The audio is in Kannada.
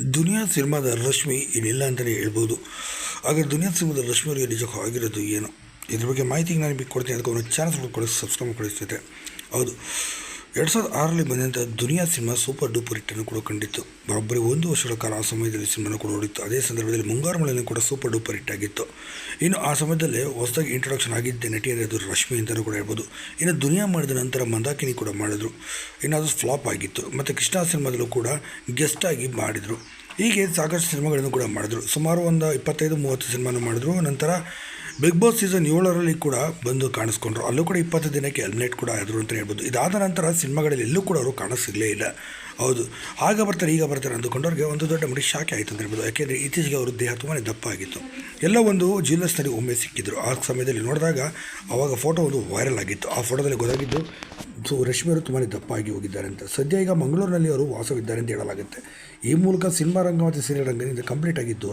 ದುನಿಯಾ ಸಿನಿಮಾದ ರಶ್ಮಿ ಇಲ್ಲಿಲ್ಲ ಅಂತಲೇ ಹೇಳ್ಬೋದು. ಹಾಗಾದ್ರೆ ದುನಿಯಾ ಸಿನಿಮಾದ ರಶ್ಮಿ ಅವರಿಗೆ ನಿಜಕ್ಕೂ ಆಗಿರೋದು ಏನು? ಇದ್ರ ಬಗ್ಗೆ ಮಾಹಿತಿಗೆ ನಾನು ಬಿಟ್ಟು ಕೊಡ್ತೀನಿ. ಅದಕ್ಕೆ ಒಂದು ಚಾನಲ್ ಕೊಡಿ ಸಬ್ಸ್ಕ್ರೈಬ್ ಮಾಡಿಸ್ತಿದ್ದೆ ಹೌದು. ಎರಡು ಸಾವಿರದ ಆರರಲ್ಲಿ ಬಂದಂಥ ದುನಿಯಾ ಸಿನಿಮಾ ಸೂಪರ್ ಡೂಪರ್ ಹಿಟ್ಟನ್ನು ಕೂಡ ಕಂಡಿತ್ತು. ಬರೋಬ್ಬರಿ ಒಂದು ವರ್ಷಗಳ ಕಾಲ ಆ ಸಮಯದಲ್ಲಿ ಸಿನಿಮಾನ ಕೂಡ ನೋಡಿತ್ತು. ಅದೇ ಸಂದರ್ಭದಲ್ಲಿ ಮುಂಗಾರು ಮಳೆಯನ್ನು ಕೂಡ ಸೂಪರ್ ಡೂಪರ್ ಹಿಟ್ ಆಗಿತ್ತು. ಇನ್ನು ಆ ಸಮಯದಲ್ಲಿ ಹೊಸದಾಗಿ ಇಂಟ್ರೊಡಕ್ಷನ್ ಆಗಿದ್ದ ನಟಿ ಅಂದರೆ ಅದು ರಶ್ಮಿ ಅಂತಲೂ ಕೂಡ ಹೇಳ್ಬೋದು. ಇನ್ನು ದುನಿಯಾ ಮಾಡಿದ ನಂತರ ಮಂದಾಕಿನಿ ಕೂಡ ಮಾಡಿದ್ರು. ಇನ್ನು ಅದು ಫ್ಲಾಪ್ ಆಗಿತ್ತು. ಮತ್ತು ಕೃಷ್ಣ ಸಿನಿಮಾದಲ್ಲೂ ಕೂಡ ಗೆಸ್ಟ್ ಆಗಿ ಮಾಡಿದರು. ಹೀಗೆ ಸಾಕಷ್ಟು ಸಿನಿಮಾಗಳನ್ನು ಕೂಡ ಮಾಡಿದ್ರು. ಸುಮಾರು ಒಂದು ಇಪ್ಪತ್ತೈದು, ಮೂವತ್ತು ಸಿನಿಮಾನು ಮಾಡಿದ್ರು. ನಂತರ ಬಿಗ್ ಬಾಸ್ ಸೀಸನ್ ಏಳರಲ್ಲಿ ಕೂಡ ಬಂದು ಕಾಣಿಸ್ಕೊಂಡ್ರು. ಅಲ್ಲೂ ಕೂಡ ಇಪ್ಪತ್ತು ದಿನಕ್ಕೆ ಎಲಿಮಿನೇಟ್ ಕೂಡ ಆದರು ಅಂತ ಹೇಳ್ಬೋದು. ಇದಾದ ನಂತರ ಸಿನಿಮಾಗಳಲ್ಲಿ ಎಲ್ಲೂ ಕೂಡ ಅವರು ಕಾಣಿಸಿಗಲೇ ಇಲ್ಲ. ಹೌದು. ಆಗ ಬರ್ತಾರೆ, ಈಗ ಬರ್ತಾರೆ ಅಂದುಕೊಂಡವ್ರಿಗೆ ಒಂದು ದೊಡ್ಡ ಮಡಿ ಶಾಖೆ ಆಯಿತು ಅಂತ ಹೇಳ್ಬೋದು. ಯಾಕೆಂದರೆ ಇತ್ತೀಚೆಗೆ ಅವರು ದೇಹ ತುಂಬಾ ದಪ್ಪ ಆಗಿತ್ತು ಎಲ್ಲ ಒಂದು ಜ್ಯುವೆಲ್ಲರ್ಸ್ನಲ್ಲಿ ಒಮ್ಮೆ ಸಿಕ್ಕಿದ್ರು. ಆ ಸಮಯದಲ್ಲಿ ನೋಡಿದಾಗ ಅವಾಗ ಫೋಟೋ ಒಂದು ವೈರಲ್ ಆಗಿತ್ತು. ಆ ಫೋಟೋದಲ್ಲಿ ಗೊತ್ತಾಗಿದ್ದು ಸೊ ರಶ್ಮಿ ಅವರು ತುಂಬಾ ದಪ್ಪ ಆಗಿ ಹೋಗಿದ್ದಾರೆ ಅಂತ. ಸದ್ಯ ಈಗ ಮಂಗಳೂರಿನಲ್ಲಿ ಅವರು ವಾಸವಿದ್ದಾರೆ ಅಂತ ಹೇಳಲಾಗುತ್ತೆ. ಈ ಮೂಲಕ ಸಿನಿಮಾ ರಂಗ ಮತ್ತು ಸೀರಿಯಲ್ ರಂಗದಿಂದ ಕಂಪ್ಲೀಟ್ ಆಗಿ ದೂರ